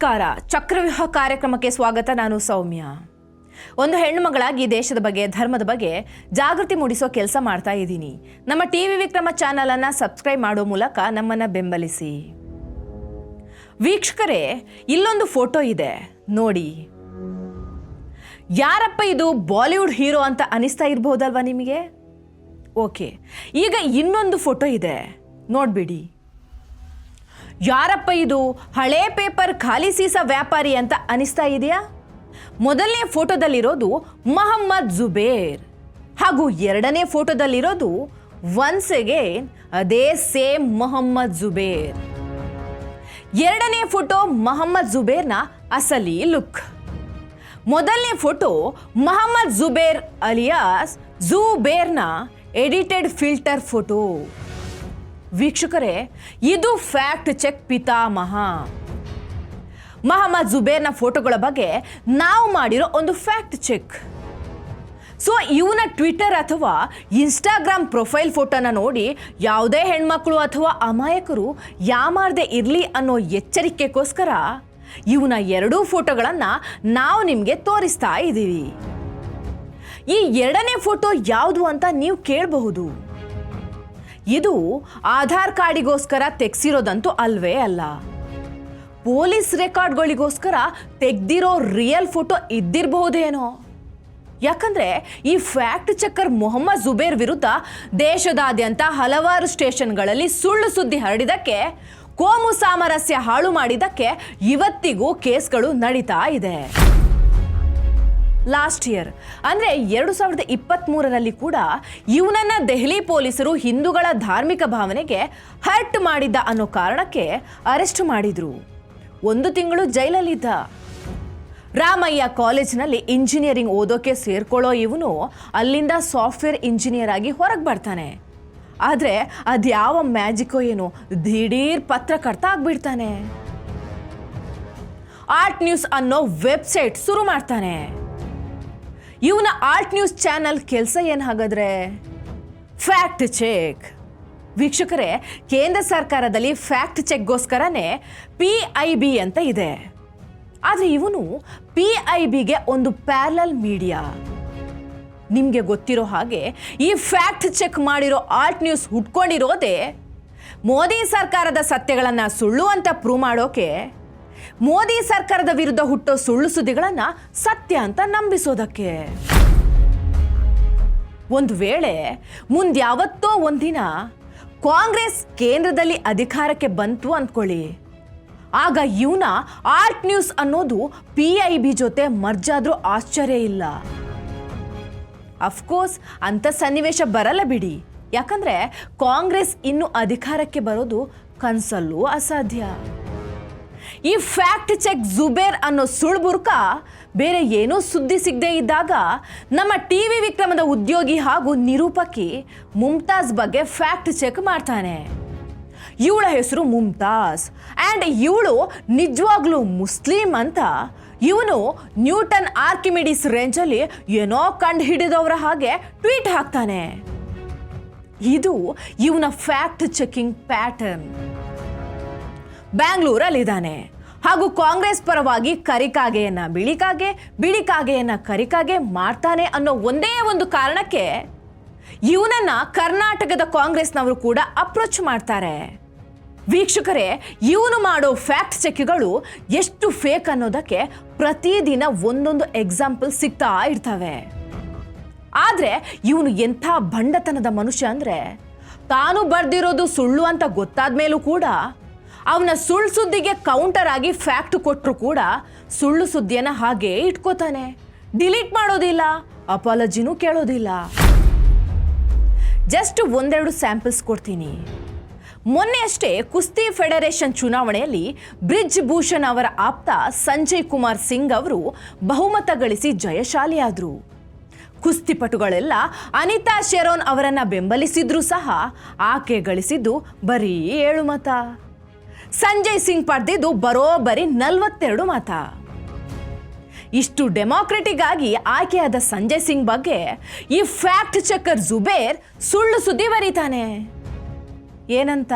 ನಮಸ್ಕಾರ. ಚಕ್ರವ್ಯೂಹ ಕಾರ್ಯಕ್ರಮಕ್ಕೆ ಸ್ವಾಗತ. ನಾನು ಸೌಮ್ಯ. ಒಂದು ಹೆಣ್ಣು ಮಗಳಾಗಿ ದೇಶದ ಬಗ್ಗೆ, ಧರ್ಮದ ಬಗ್ಗೆ ಜಾಗೃತಿ ಮೂಡಿಸೋ ಕೆಲಸ ಮಾಡ್ತಾ ಇದ್ದೀನಿ. ನಮ್ಮ ಟಿ ವಿ ವಿಕ್ರಮ ಚಾನಲನ್ನು ಸಬ್ಸ್ಕ್ರೈಬ್ ಮಾಡೋ ಮೂಲಕ ನಮ್ಮನ್ನ ಬೆಂಬಲಿಸಿ. ವೀಕ್ಷಕರೇ, ಇಲ್ಲೊಂದು ಫೋಟೋ ಇದೆ. ನೋಡಿ. ಯಾರಪ್ಪ ಇದು ಬಾಲಿವುಡ್ ಹೀರೋ ಅಂತ ಅನಿಸ್ತಾ ಇರ್ಬೋದಲ್ವಾ ನಿಮಗೆ? ಓಕೆ. ಈಗ ಇನ್ನೊಂದು ಫೋಟೋ ಇದೆ. ನೋಡ್ಬಿಡಿ. ಯಾರಪ್ಪ ಇದು? ಹಳೆ ಪೇಪರ್ ಖಾಲಿ ಸೀಸ ವ್ಯಾಪಾರಿ ಅಂತ ಅನಿಸ್ತಾ ಇದೆಯಾ? ಮೊದಲನೇ ಫೋಟೋದಲ್ಲಿರೋದು ಮೊಹಮ್ಮದ್ ಜುಬೇರ್. ಹಾಗೂ ಎರಡನೇ ಫೋಟೋದಲ್ಲಿರೋದು ಒನ್ಸ್ ಅಗೇನ್ ಅದೇ ಸೇಮ್ ಮೊಹಮ್ಮದ್ ಜುಬೇರ್. ಎರಡನೇ ಫೋಟೋ ಮೊಹಮ್ಮದ್ ಜುಬೇರ್ನ ಅಸಲಿ ಲುಕ್ ಮೊದಲನೇ ಫೋಟೋ ಮೊಹಮ್ಮದ್ ಜುಬೇರ್ ಅಲಿಯಾಸ್ ಜುಬೇರ್ನ ಎಡಿಟೆಡ್ ಫಿಲ್ಟರ್ ಫೋಟೋ ವೀಕ್ಷಕರೇ, ಇದು ಫ್ಯಾಕ್ಟ್ ಚೆಕ್ ಪಿತಾಮಹ. ಮಹಮ್ಮದ್ ಜುಬೇರ್ನ ಫೋಟೋಗಳ ಬಗ್ಗೆ ನಾವು ಮಾಡಿರೋ ಒಂದು ಫ್ಯಾಕ್ಟ್ ಚೆಕ್. ಸೊ, ಇವನ ಟ್ವಿಟರ್ ಅಥವಾ ಇನ್ಸ್ಟಾಗ್ರಾಮ್ ಪ್ರೊಫೈಲ್ ಫೋಟೋನ ನೋಡಿ ಯಾವುದೇ ಹೆಣ್ಮಕ್ಳು ಅಥವಾ ಅಮಾಯಕರು ಯಾಮಾರದೆ ಇರಲಿ ಅನ್ನೋ ಎಚ್ಚರಿಕೆಗೋಸ್ಕರ ಇವನ ಎರಡೂ ಫೋಟೋಗಳನ್ನು ನಾವು ನಿಮಗೆ ತೋರಿಸ್ತಾ ಇದ್ದೀವಿ ಈ ಎರಡನೇ ಫೋಟೋ ಯಾವುದು ಅಂತ ನೀವು ಕೇಳಬಹುದು. ಇದು ಆಧಾರ್ ಕಾರ್ಡಿಗೋಸ್ಕರ ತೆಗ್ಸಿರೋದಂತೂ ಅಲ್ವೇ ಅಲ್ಲ. ಪೊಲೀಸ್ ರೆಕಾರ್ಡ್ಗಳಿಗೋಸ್ಕರ ತೆಗ್ದಿರೋ ರಿಯಲ್ ಫೋಟೋ ಇದ್ದಿರಬಹುದೇನೋ? ಯಾಕಂದ್ರೆ ಈ ಫ್ಯಾಕ್ಟ್ ಚೆಕ್ಕರ್ ಮೊಹಮ್ಮದ್ ಜುಬೇರ್ ವಿರುದ್ಧ ದೇಶದಾದ್ಯಂತ ಹಲವಾರು ಸ್ಟೇಷನ್ಗಳಲ್ಲಿ ಸುಳ್ಳು ಸುದ್ದಿ ಹರಡಿದಕ್ಕೆ, ಕೋಮು ಸಾಮರಸ್ಯ ಹಾಳು ಮಾಡಿದ್ದಕ್ಕೆ ಇವತ್ತಿಗೂ ಕೇಸ್ಗಳು ನಡೀತಾ ಇದೆ. ಲಾಸ್ಟ್ ಇಯರ್ ಅಂದರೆ ಎರಡು ಸಾವಿರದ ಇಪ್ಪತ್ತ್ಮೂರರಲ್ಲಿ ಕೂಡ ಇವನನ್ನು ದೆಹಲಿ ಪೊಲೀಸರು ಹಿಂದೂಗಳ ಧಾರ್ಮಿಕ ಭಾವನೆಗೆ ಹರ್ಟ್ ಮಾಡಿದ್ದ ಅನ್ನೋ ಕಾರಣಕ್ಕೆ ಅರೆಸ್ಟ್ ಮಾಡಿದರು. ಒಂದು ತಿಂಗಳು ಜೈಲಲ್ಲಿದ್ದ. ರಾಮಯ್ಯ ಕಾಲೇಜ್ನಲ್ಲಿ ಇಂಜಿನಿಯರಿಂಗ್ ಓದೋಕೆ ಸೇರ್ಕೊಳ್ಳೋ ಇವನು ಅಲ್ಲಿಂದ ಸಾಫ್ಟ್ವೇರ್ ಇಂಜಿನಿಯರ್ ಆಗಿ ಹೊರಗೆ ಬರ್ತಾನೆ. ಆದರೆ ಅದ್ಯಾವ ಮ್ಯಾಜಿಕೋ ಏನೋ ದಿಢೀರ್ ಪತ್ರಕರ್ತ ಆಗ್ಬಿಡ್ತಾನೆ. ಆರ್ಟ್ ನ್ಯೂಸ್ ಅನ್ನೋ ವೆಬ್ಸೈಟ್ ಶುರು ಮಾಡ್ತಾನೆ. ಇವನ ಆರ್ಟ್ ನ್ಯೂಸ್ ಚಾನಲ್ ಕೆಲಸ ಏನು ಹಾಗಾದ್ರೆ? ಫ್ಯಾಕ್ಟ್ ಚೆಕ್ ವೀಕ್ಷಕರೇ, ಕೇಂದ್ರ ಸರ್ಕಾರದಲ್ಲಿ ಫ್ಯಾಕ್ಟ್ ಚೆಕ್ಗೋಸ್ಕರನೇ ಪಿ ಐ ಬಿ ಅಂತ ಇದೆ. ಆದರೆ ಇವನು ಪಿ ಐ ಬಿಗೆ ಒಂದು ಪ್ಯಾರಲಲ್ ಮೀಡಿಯಾ ನಿಮಗೆ ಗೊತ್ತಿರೋ ಹಾಗೆ ಈ ಫ್ಯಾಕ್ಟ್ ಚೆಕ್ ಮಾಡಿರೋ ಆರ್ಟ್ ನ್ಯೂಸ್ ಹುಟ್ಕೊಂಡಿರೋದೇ ಮೋದಿ ಸರ್ಕಾರದ ಸತ್ಯಗಳನ್ನು ಸುಳ್ಳು ಅಂತ ಪ್ರೂವ್ ಮಾಡೋಕೆ ಮೋದಿ ಸರ್ಕಾರದ ವಿರುದ್ಧ ಹುಟ್ಟೋ ಸುಳ್ಳು ಸುದ್ದಿಗಳನ್ನು ಸತ್ಯ ಅಂತ ನಂಬಿಸೋದಕ್ಕೆ. ಒಂದು ವೇಳೆ ಮುಂದ್ಯಾವತ್ತೋ ಒಂದಿನ ಕಾಂಗ್ರೆಸ್ ಕೇಂದ್ರದಲ್ಲಿ ಅಧಿಕಾರಕ್ಕೆ ಬಂತು ಅಂದ್ಕೊಳ್ಳಿ. ಆಗ ಇವನ ಆರ್ಟ್ ನ್ಯೂಸ್ ಅನ್ನೋದು ಪಿ ಐ ಬಿ ಜೊತೆ ಮರ್ಜಾದ್ರೂ ಆಶ್ಚರ್ಯ ಇಲ್ಲ. ಅಫ್ಕೋರ್ಸ್ ಅಂಥ ಸನ್ನಿವೇಶ ಬರಲ್ಲ ಬಿಡಿ. ಯಾಕಂದ್ರೆ ಕಾಂಗ್ರೆಸ್ ಇನ್ನು ಅಧಿಕಾರಕ್ಕೆ ಬರೋದು ಕನಸಲ್ಲೂ ಅಸಾಧ್ಯ. ಈ ಫ್ಯಾಕ್ಟ್ ಚೆಕ್ ಜುಬೇರ್ ಅನ್ನೋ ಸುಳ್ಬುರ್ಕ ಬೇರೆ ಏನೂ ಸುದ್ದಿ ಸಿಗದೆ ಇದ್ದಾಗ ನಮ್ಮ ಟಿ ವಿ ವಿಕ್ರಮದ ಉದ್ಯೋಗಿ ಹಾಗೂ ನಿರೂಪಕಿ ಮುಮ್ತಾಜ್ ಬಗ್ಗೆ ಫ್ಯಾಕ್ಟ್ ಚೆಕ್ ಮಾಡ್ತಾನೆ. ಇವಳ ಹೆಸರು ಮುಮ್ತಾಜ್ ಆ್ಯಂಡ್ ಇವಳು ನಿಜವಾಗ್ಲೂ ಮುಸ್ಲಿಂ ಅಂತ ಇವನು ನ್ಯೂಟನ್ ಆರ್ಕಿಮಿಡಿಸ್ ರೇಂಜಲ್ಲಿ ಏನೋ ಕಂಡು ಹಿಡಿದವರ ಹಾಗೆ ಟ್ವೀಟ್ ಹಾಕ್ತಾನೆ. ಇದು ಇವನ ಫ್ಯಾಕ್ಟ್ ಚೆಕಿಂಗ್ ಪ್ಯಾಟರ್ನ್. ಬ್ಯಾಂಗ್ಳೂರಲ್ಲಿದ್ದಾನೆ ಹಾಗೂ ಕಾಂಗ್ರೆಸ್ ಪರವಾಗಿ ಕರಿಕಾಗೆಯನ್ನ ಬಿಳಿಕಾಗೆ ಬಿಳಿಕಾಗೆಯನ್ನ ಕರಿಕಾಗೆ ಮಾಡ್ತಾನೆ ಅನ್ನೋ ಒಂದೇ ಒಂದು ಕಾರಣಕ್ಕೆ ಇವನನ್ನ ಕರ್ನಾಟಕದ ಕಾಂಗ್ರೆಸ್ನವರು ಕೂಡ ಅಪ್ರೋಚ್ ಮಾಡ್ತಾರೆ. ವೀಕ್ಷಕರೇ, ಇವನು ಮಾಡೋ ಫ್ಯಾಕ್ಟ್ ಚೆಕ್ಗಳು ಎಷ್ಟು ಫೇಕ್ ಅನ್ನೋದಕ್ಕೆ ಪ್ರತಿದಿನ ಒಂದೊಂದು ಎಕ್ಸಾಂಪಲ್ ಸಿಗ್ತಾ ಇರ್ತವೆ. ಆದರೆ ಇವನು ಎಂಥ ಬಂಡತನದ ಮನುಷ್ಯ ಅಂದರೆ, ತಾನು ಬರ್ದಿರೋದು ಸುಳ್ಳು ಅಂತ ಗೊತ್ತಾದ ಮೇಲೂ ಕೂಡ ಅವನ ಸುಳ್ಳು ಸುದ್ದಿಗೆ ಕೌಂಟರ್ ಆಗಿ ಫ್ಯಾಕ್ಟ್ ಕೊಟ್ಟರು ಕೂಡ ಸುಳ್ಳು ಸುದ್ದಿಯನ್ನು ಹಾಗೇ ಇಟ್ಕೋತಾನೆ. ಡಿಲೀಟ್ ಮಾಡೋದಿಲ್ಲ ಅಪಾಲಜಿನೂ ಕೇಳೋದಿಲ್ಲ. ಜಸ್ಟ್ ಒಂದೆರಡು ಸ್ಯಾಂಪಲ್ಸ್ ಕೊಡ್ತೀನಿ. ಮೊನ್ನೆ ಅಷ್ಟೇ ಕುಸ್ತಿ ಫೆಡರೇಷನ್ ಚುನಾವಣೆಯಲ್ಲಿ ಬ್ರಿಜ್ ಭೂಷಣ್ ಅವರ ಆಪ್ತ ಸಂಜಯ್ ಕುಮಾರ್ ಸಿಂಗ್ ಅವರು ಬಹುಮತ ಗಳಿಸಿ ಜಯಶಾಲಿಯಾದರು. ಕುಸ್ತಿಪಟುಗಳೆಲ್ಲ ಅನಿತಾ ಶೆರೋನ್ ಅವರನ್ನು ಬೆಂಬಲಿಸಿದ್ರೂ ಸಹ ಆಕೆ ಗಳಿಸಿದ್ದು ಬರೀ ಏಳು ಮತ. ಸಂಜಯ್ ಸಿಂಗ್ ಪಡೆದಿದ್ದು ಬರೋಬ್ಬರಿ ನಲವತ್ತೆರಡು ಮತ. ಇಷ್ಟು ಡೆಮಾಕ್ರೆಟಿಕ್ ಆಗಿ ಆಯ್ಕೆಯಾದ ಸಂಜಯ್ ಸಿಂಗ್ ಬಗ್ಗೆ ಈ ಫ್ಯಾಕ್ಟ್ ಚೆಕರ್ ಜುಬೇರ್ ಸುಳ್ಳು ಸುದ್ದಿ ಬರೀತಾನೆ. ಏನಂತ?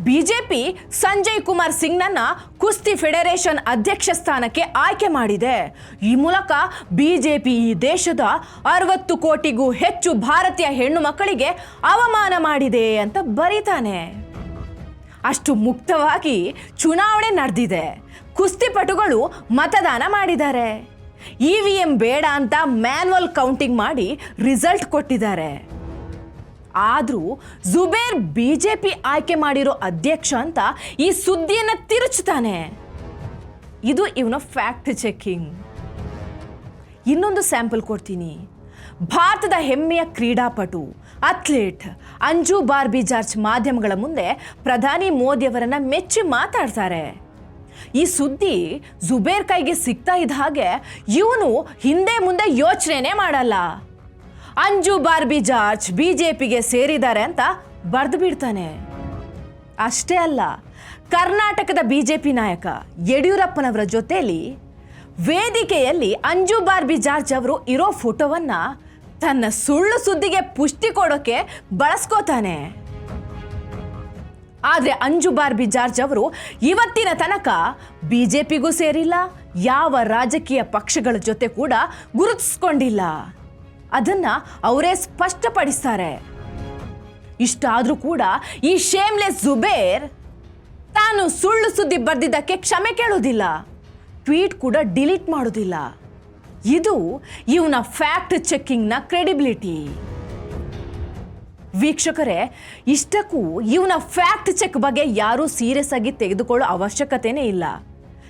ಬಿಜೆಪಿ ಸಂಜಯ್ ಕುಮಾರ್ ಸಿಂಗ್ನನ್ನ ಕುಸ್ತಿ ಫೆಡರೇಷನ್ ಅಧ್ಯಕ್ಷ ಸ್ಥಾನಕ್ಕೆ ಆಯ್ಕೆ ಮಾಡಿದೆ. ಈ ಮೂಲಕ ಬಿಜೆಪಿ ಈ ದೇಶದ ಅರವತ್ತು ಕೋಟಿಗೂ ಹೆಚ್ಚು ಭಾರತೀಯ ಹೆಣ್ಣು ಮಕ್ಕಳಿಗೆ ಅವಮಾನ ಮಾಡಿದೆ ಅಂತ ಬರೀತಾನೆ. ಅಷ್ಟು ಮುಕ್ತವಾಗಿ ಚುನಾವಣೆ ನಡೆದಿದೆ. ಕುಸ್ತಿಪಟುಗಳು ಮತದಾನ ಮಾಡಿದ್ದಾರೆ. ಇ ವಿ ಎಂ ಬೇಡ ಅಂತ ಮ್ಯಾನ್ವಲ್ ಕೌಂಟಿಂಗ್ ಮಾಡಿ ರಿಸಲ್ಟ್ ಕೊಟ್ಟಿದ್ದಾರೆ. ಆದರೂ ಜುಬೇರ್ ಬಿ ಜೆ ಪಿ ಆಯ್ಕೆ ಮಾಡಿರೋ ಅಧ್ಯಕ್ಷ ಅಂತ ಈ ಸುದ್ದಿಯನ್ನು ತಿರುಚುತ್ತಾನೆ ಇದು ಇವನ ಫ್ಯಾಕ್ಟ್ ಚೆಕ್ಕಿಂಗ್ ಇನ್ನೊಂದು ಸ್ಯಾಂಪಲ್ ಕೊಡ್ತೀನಿ. ಭಾರತದ ಹೆಮ್ಮೆಯ ಕ್ರೀಡಾಪಟು ಅಥ್ಲೀಟ್ ಅಂಜು ಬಾರ್ಬಿ ಜಾರ್ಜ್ ಮಾಧ್ಯಮಗಳ ಮುಂದೆ ಪ್ರಧಾನಿ ಮೋದಿಯವರನ್ನ ಮೆಚ್ಚಿ ಮಾತಾಡ್ತಾರೆ. ಈ ಸುದ್ದಿ ಜುಬೇರ್ ಕೈಗೆ ಸಿಗ್ತಾ ಇದ್ದ ಹಾಗೆ ಇವನು ಹಿಂದೆ ಮುಂದೆ ಯೋಚನೆನೇ ಮಾಡಲ್ಲ. ಅಂಜು ಬಾರ್ಬಿ ಜಾರ್ಜ್ ಬಿಜೆಪಿಗೆ ಸೇರಿದ್ದಾರೆ ಅಂತ ಬರೆದು ಬಿಡ್ತಾನೆ ಅಷ್ಟೇ ಅಲ್ಲ, ಕರ್ನಾಟಕದ ಬಿಜೆಪಿ ನಾಯಕ ಯಡಿಯೂರಪ್ಪನವರ ಜೊತೆಯಲ್ಲಿ ವೇದಿಕೆಯಲ್ಲಿ ಅಂಜು ಬಾರ್ಬಿ ಜಾರ್ಜ್ ಅವರು ಇರೋ ಫೋಟೋವನ್ನ ತನ್ನ ಸುಳ್ಳು ಸುದ್ದಿಗೆ ಪುಷ್ಟಿ ಕೊಡೋಕೆ ಬಳಸ್ಕೋತಾನೆ. ಆದರೆ ಅಂಜು ಬಾರ್ಬಿ ಜಾರ್ಜ್ ಅವರು ಇವತ್ತಿನ ತನಕ ಬಿಜೆಪಿಗೂ ಸೇರಿಲ್ಲ, ಯಾವ ರಾಜಕೀಯ ಪಕ್ಷಗಳ ಜೊತೆ ಕೂಡ ಗುರುತಿಸ್ಕೊಂಡಿಲ್ಲ. ಅದನ್ನ ಅವರೇ ಸ್ಪಷ್ಟಪಡಿಸ್ತಾರೆ. ಇಷ್ಟಾದ್ರೂ ಕೂಡ ಈ ಶೇಮ್ಲೆಸ್ ಜುಬೇರ್ ತಾನು ಸುಳ್ಳು ಸುದ್ದಿ ಬರೆದಿದ್ದಕ್ಕೆ ಕ್ಷಮೆ ಕೇಳೋದಿಲ್ಲ. ಟ್ವೀಟ್ ಕೂಡ ಡಿಲೀಟ್ ಮಾಡೋದಿಲ್ಲ. ಇದು ಇವನ ಫ್ಯಾಕ್ಟ್ ಚೆಕ್ಕಿಂಗ್ನ ಕ್ರೆಡಿಬಿಲಿಟಿ. ವೀಕ್ಷಕರೇ, ಇಷ್ಟಕ್ಕೂ ಇವನ ಫ್ಯಾಕ್ಟ್ ಚೆಕ್ ಬಗ್ಗೆ ಯಾರೂ ಸೀರಿಯಸ್ ಆಗಿ ತೆಗೆದುಕೊಳ್ಳೋ ಅವಶ್ಯಕತೆನೇ ಇಲ್ಲ.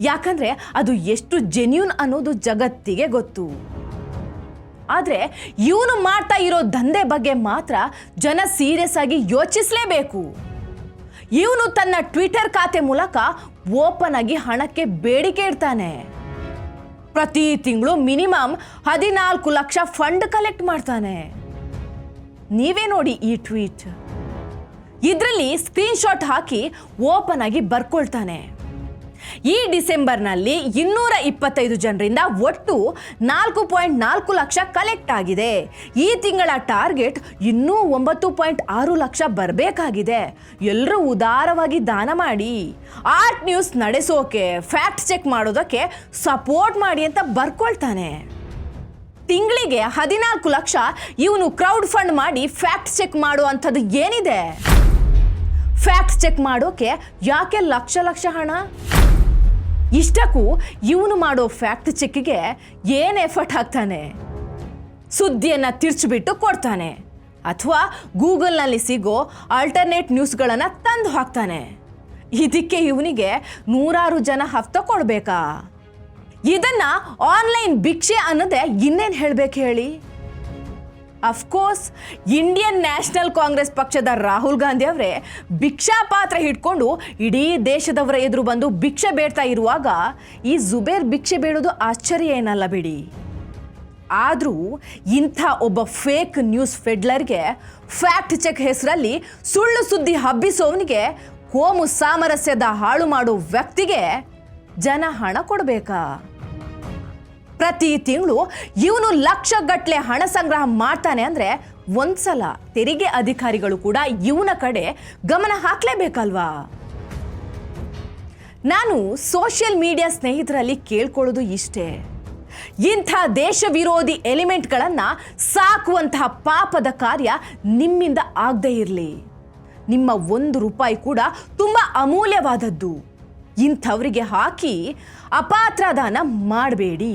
ಯಾಕಂದ್ರೆ ಅದು ಎಷ್ಟು ಜೆನ್ಯೂನ್ ಅನ್ನೋದು ಜಗತ್ತಿಗೆ ಗೊತ್ತು. ಆದರೆ ಇವನು ಮಾಡ್ತಾ ಇರೋ ದಂಧೆ ಬಗ್ಗೆ ಮಾತ್ರ ಜನ ಸೀರಿಯಸ್ ಆಗಿ ಯೋಚಿಸಲೇಬೇಕು. ಇವನು ತನ್ನ ಟ್ವಿಟರ್ ಖಾತೆ ಮೂಲಕ ಓಪನ್ ಆಗಿ ಹಣಕ್ಕೆ ಬೇಡಿಕೆ ಇಡ್ತಾನೆ. ಪ್ರತಿ ತಿಂಗಳು ಮಿನಿಮಮ್ ಹದಿನಾಲ್ಕು ಲಕ್ಷ ಫಂಡ್ ಕಲೆಕ್ಟ್ ಮಾಡ್ತಾನೆ. ನೀವೇ ನೋಡಿ ಈ ಟ್ವೀಟ್. ಇದರಲ್ಲಿ ಸ್ಕ್ರೀನ್ಶಾಟ್ ಹಾಕಿ ಓಪನ್ ಆಗಿ ಬರ್ಕೊಳ್ತಾನೆ. ಈ ಡಿಸೆಂಬರ್ನಲ್ಲಿ ಇನ್ನೂರ ಇಪ್ಪತ್ತೈದು ಜನರಿಂದ ಒಟ್ಟು ನಾಲ್ಕು ಪಾಯಿಂಟ್ ನಾಲ್ಕು ಲಕ್ಷ ಕಲೆಕ್ಟ್ ಆಗಿದೆ. ಈ ತಿಂಗಳ ಟಾರ್ಗೆಟ್ ಇನ್ನೂ ಒಂಬತ್ತು ಪಾಯಿಂಟ್ ಆರು ಲಕ್ಷ ಬರಬೇಕಾಗಿದೆ. ಎಲ್ಲರೂ ಉದಾರವಾಗಿ ದಾನ ಮಾಡಿ. ಆರ್ಟ್ ನ್ಯೂಸ್ ನಡೆಸೋಕೆ, ಫ್ಯಾಕ್ಟ್ ಚೆಕ್ ಮಾಡೋದಕ್ಕೆ ಸಪೋರ್ಟ್ ಮಾಡಿ ಅಂತ ಬರ್ಕೊಳ್ತಾನೆ. ತಿಂಗಳಿಗೆ ಹದಿನಾಲ್ಕು ಲಕ್ಷ ಇವನು ಕ್ರೌಡ್ ಫಂಡ್ ಮಾಡಿ ಫ್ಯಾಕ್ಟ್ ಚೆಕ್ ಮಾಡುವಂಥದ್ದು ಏನಿದೆ? ಫ್ಯಾಕ್ಟ್ ಚೆಕ್ ಮಾಡೋಕೆ ಯಾಕೆ ಲಕ್ಷ ಲಕ್ಷ ಹಣ? ಇಷ್ಟಕ್ಕೂ ಇವನು ಮಾಡೋ ಫ್ಯಾಕ್ಟ್ ಚೆಕ್ಗೆ ಏನು ಎಫರ್ಟ್ ಹಾಕ್ತಾನೆ? ಸುದ್ದಿಯನ್ನು ತಿರ್ಚಿಬಿಟ್ಟು ಕೊಡ್ತಾನೆ. ಅಥವಾ ಗೂಗಲ್ನಲ್ಲಿ ಸಿಗೋ ಆಲ್ಟರ್ನೇಟ್ ನ್ಯೂಸ್ಗಳನ್ನು ತಂದು ಹಾಕ್ತಾನೆ. ಇದಕ್ಕೆ ಇವನಿಗೆ ನೂರಾರು ಜನ ಹಫ್ತ ಕೊಡಬೇಕಾ? ಇದನ್ನು ಆನ್ಲೈನ್ ಭಿಕ್ಷೆ ಅನ್ನೋದೇ ಇನ್ನೇನು ಹೇಳಬೇಕು ಹೇಳಿ? ಅಫ್ಕೋರ್ಸ್ ಇಂಡಿಯನ್ ನ್ಯಾಷನಲ್ ಕಾಂಗ್ರೆಸ್ ಪಕ್ಷದ ರಾಹುಲ್ ಗಾಂಧಿ ಅವರೇ ಭಿಕ್ಷಾ ಪಾತ್ರ ಹಿಡ್ಕೊಂಡು ಇಡೀ ದೇಶದವರ ಎದುರು ಬಂದು ಭಿಕ್ಷೆ ಬೇಡ್ತಾ ಇರುವಾಗ ಈ ಜುಬೇರ್ ಭಿಕ್ಷೆ ಬೇಡೋದು ಆಶ್ಚರ್ಯ ಏನಲ್ಲ ಬಿಡಿ. ಆದರೂ ಇಂಥ ಒಬ್ಬ ಫೇಕ್ ನ್ಯೂಸ್ ಫೆಡ್ಲರ್ಗೆ ಫ್ಯಾಕ್ಟ್ ಚೆಕ್ ಹೆಸರಲ್ಲಿ ಸುಳ್ಳು ಸುದ್ದಿ ಹಬ್ಬಿಸೋವನಿಗೆ ಕೋಮು ಸಾಮರಸ್ಯದ ಹಾಳು ಮಾಡೋ ವ್ಯಕ್ತಿಗೆ ಜನ ಹಣ ಕೊಡಬೇಕಾ? ಪ್ರತಿ ತಿಂಗಳು ಇವನು ಲಕ್ಷಗಟ್ಟಲೆ ಹಣ ಸಂಗ್ರಹ ಮಾಡ್ತಾನೆ ಅಂದರೆ ಒಂದ್ಸಲ ತೆರಿಗೆ ಅಧಿಕಾರಿಗಳು ಕೂಡ ಇವನ ಕಡೆ ಗಮನ ಹಾಕ್ಲೇಬೇಕಲ್ವಾ? ನಾನು ಸೋಷಿಯಲ್ ಮೀಡಿಯಾ ಸ್ನೇಹಿತರಲ್ಲಿ ಕೇಳ್ಕೊಳ್ಳೋದು ಇಷ್ಟೇ. ಇಂಥ ದೇಶ ವಿರೋಧಿ ಎಲಿಮೆಂಟ್ಗಳನ್ನು ಸಾಕುವಂತಹ ಪಾಪದ ಕಾರ್ಯ ನಿಮ್ಮಿಂದ ಆಗದೇ ಇರಲಿ. ನಿಮ್ಮ ಒಂದು ರೂಪಾಯಿ ಕೂಡ ತುಂಬ ಅಮೂಲ್ಯವಾದದ್ದು. ಇಂಥವರಿಗೆ ಹಾಕಿ ಅಪಾತ್ರದಾನ ಮಾಡಬೇಡಿ.